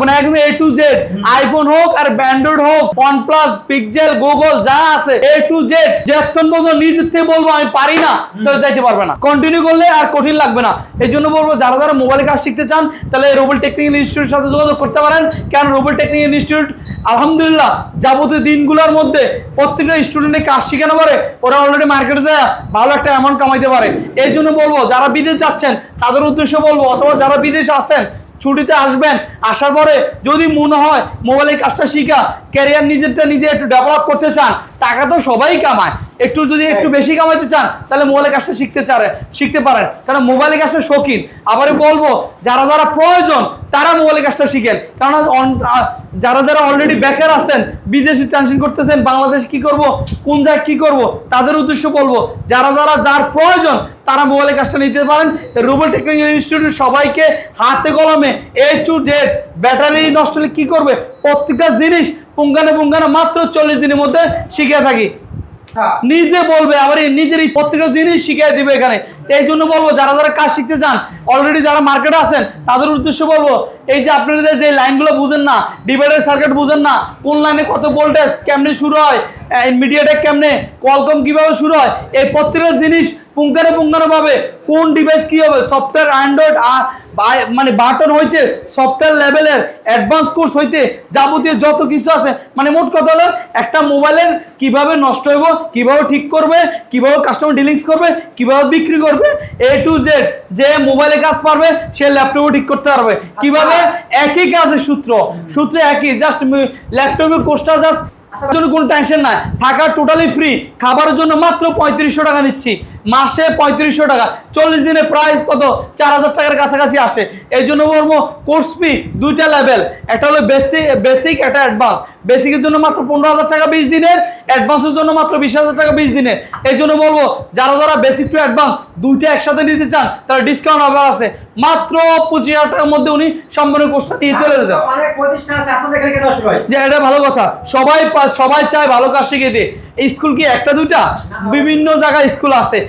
মানে একদম এ two Z iPhone হোক আর ব্যান্ড্রয়েড হোক ওয়ান প্লাস পিক্সেল গুগল যা আছে এ টু জেড যতক্ষণ পর্যন্ত নিজের থেকে বলব, আমি পারি না, চলে যাইতে পারবে না। কন্টিনিউ করলে আর কঠিন লাগবে না। এই জন্য বলব, যারা যারা মোবাইল কাজ শিখতে চান, তাহলে রোবল টেকনিক্যাল ইনস্টিটিউটের সাথে যোগাযোগ করতে পারেন। কেন রোবল টেকনিক্যাল ইনস্টিটিউট আলহামদুলিল্লাহ, যাবতীয় দিনগুলোর মধ্যে প্রত্যেকটা স্টুডেন্টে কাজ শিখানো পারে, ওরা অলরেডি মার্কেটে যায়, ভালো একটা অ্যামাউন্ট কামাইতে পারে। এই জন্য বলব, যারা বিদেশ যাচ্ছেন, তাদের উদ্দেশ্যে বলব, অথবা যারা বিদেশে আছেন ছুটিতে আসবেন আসার পরে যদি মনে হয় মোবাইলের কাজটা শিখা ক্যারিয়ার নিজেরটা নিজে একটু ডেভেলপ করতে চান টাকা তো সবাই কামায়। একটু যদি একটু বেশি কামাইতে চান তাহলে মোবাইলের কাজটা শিখতে চারে শিখতে পারেন। কারণ মোবাইলের কাজটা শৌখিন। আবারও বলব যারা যারা প্রয়োজন তারা মোবাইলের কাজটা শিখেন। কারণ যারা যারা অলরেডি বেকার আছেন, বিদেশে ট্রানজিট করতেছেন, বাংলাদেশ কি করব, কোন জায়গায় কি করব, তাদের উদ্দেশ্য বলব, যারা যারা যার প্রয়োজন, তারা মোবাইলের কাজটা নিতে পারেন। রুবেল টেকনিক্যাল ইনস্টিটিউট সবাইকে হাতে কলমে এ টু জেড ব্যাটারি নষ্ট হলে কি করবে? প্রত্যেকটা জিনিস পুঙ্গানে পুঙ্গানে মাত্র চল্লিশ দিনের মধ্যে শিখে থাকি। নিজে বলবে, আবার নিজের প্রত্যেকটা জিনিস শিখিয়ে দিবে এখানে। এই জন্য বলব, যারা যারা কাজ শিখতে চান অলরেডি যারা মার্কেটে আছেন, তাদের উদ্দেশ্য বলব, এই যে আপনাদের যে লাইনগুলো বুঝেন না ডিভাইডার সার্কিট বুঝেন না, কোন লাইনে কত ভোল্টেজ কেমনে শুরু হয় মিডিয়াটা কেমনে কলকম কীভাবে শুরু হয়, এই প্রত্যেকটা জিনিস পুঙ্খানে পুঙ্খানো ভাবে কোন ডিভাইস কি হবে? সফটওয়্যার অ্যান্ড্রয়েড মানে বাটন হইতে সফটওয়্যার লেভেলের অ্যাডভান্স কোর্স হইতে যাবতীয় যত কিছু আছে মানে মোট কথা হলো একটা মোবাইলের কীভাবে নষ্ট হইব কীভাবে ঠিক করবে কীভাবে কাস্টমার ডিলিংস করবে কীভাবে বিক্রি করবে এ টু জেড যে মোবাইলে কাজ পারবে সে ল্যাপটপও ঠিক করতে পারবে। কীভাবে? একই কাজের সূত্র। সূত্র একই জাস্ট ল্যাপটপের কোর্সটা জাস্ট জন্য কোনো টেনশন নাই। থাকা টোটালি ফ্রি খাবারের জন্য মাত্র পঁয়ত্রিশশো টাকা নিচ্ছি। মাসে পঁয়ত্রিশশো টাকা। চল্লিশ দিনে প্রায় কত? চার হাজার টাকার কাছাকাছি আসে। এই জন্য বলব কোর্স ফি দুইটা লেভেল একটা হলো বেসিক বেসিক একটা অ্যাডভান্স বেসিকের জন্য মাত্র পনেরো হাজার টাকা বিশ দিনের অ্যাডভান্সের জন্য মাত্র বিশ হাজার টাকা বিশ দিনের। এই জন্য বলব যারা যারা বেসিক টু অ্যাডভান্স দুইটা একসাথে নিতে চান তারা ডিসকাউন্ট অফার আছে। মাত্র পঁচিশ হাজার টাকার মধ্যে উনি সম্পূর্ণ কোর্সটা নিয়ে চলে যেতে অনেক প্রতিষ্ঠান আছে আপনাদের এখানে কেন আসবে ভাই যে এটা ভালো কথা। সবাই সবাই চায় ভালো কাজ শিখে দিয়ে। স্কুল কি একটা দুইটা? বিভিন্ন জায়গায় স্কুল আছে।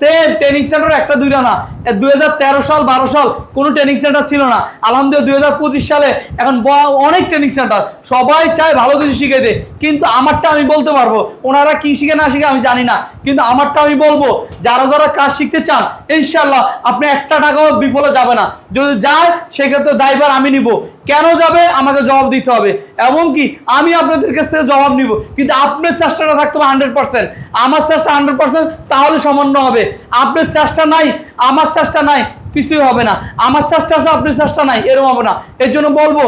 সেম ট্রেনিং সেন্টার একটা দুইটা না। দুই হাজার তেরো সাল, বারো সাল কোনো ট্রেনিং সেন্টার ছিল না। আলহামদুলিল্লাহ দুই হাজার পঁচিশ সালে এখন অনেক ট্রেনিং সেন্টার সবাই চায় ভালো কিছু শিখে দে কিন্তু আমারটা আমি বলতে পারব, ওনারা কি শিখে না শিখে আমি জানি না। কিন্তু আমারটা আমি বলব, যারা যারা কাজ শিখতে চান ইনশাল্লাহ আপনি একটা টাকাও বিফলে যাবে না। যদি যায়, সেক্ষেত্রে দায়ভার আমি নিব। কেন যাবে? আমাকে জবাব দিতে হবে। এবং কি, আমি আপনাদের কাছ থেকে জবাব নিব। কিন্তু আপনার চেষ্টাটা থাকতে হবে হান্ড্রেড পার্সেন্ট আমার চেষ্টা হান্ড্রেড পার্সেন্ট তাহলে সমন্বয় হবে। আপনার চেষ্টা নাই, আমার চেষ্টা নাই, কিছুই হবে না। আমার চেষ্টা আছে, আপনার চেষ্টা নাই, এরকম হবে না। এর জন্য বলব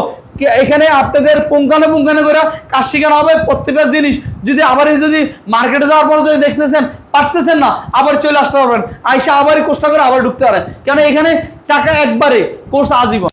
এখানে আপনাদের পুঙ্খানে পুঙ্খানে করে কাজ শেখানো হবে প্রত্যেকটা জিনিস। যদি আবার যদি মার্কেটে যাওয়ার পর যদি দেখতেছেন, পারতেছেন না, আবার চলে আসতে পারবেন। আইসা আবারই কোর্সটা করে আবার ঢুকতে পারেন। কেন, এখানে টাকা একবারে কোর্স আজীবন।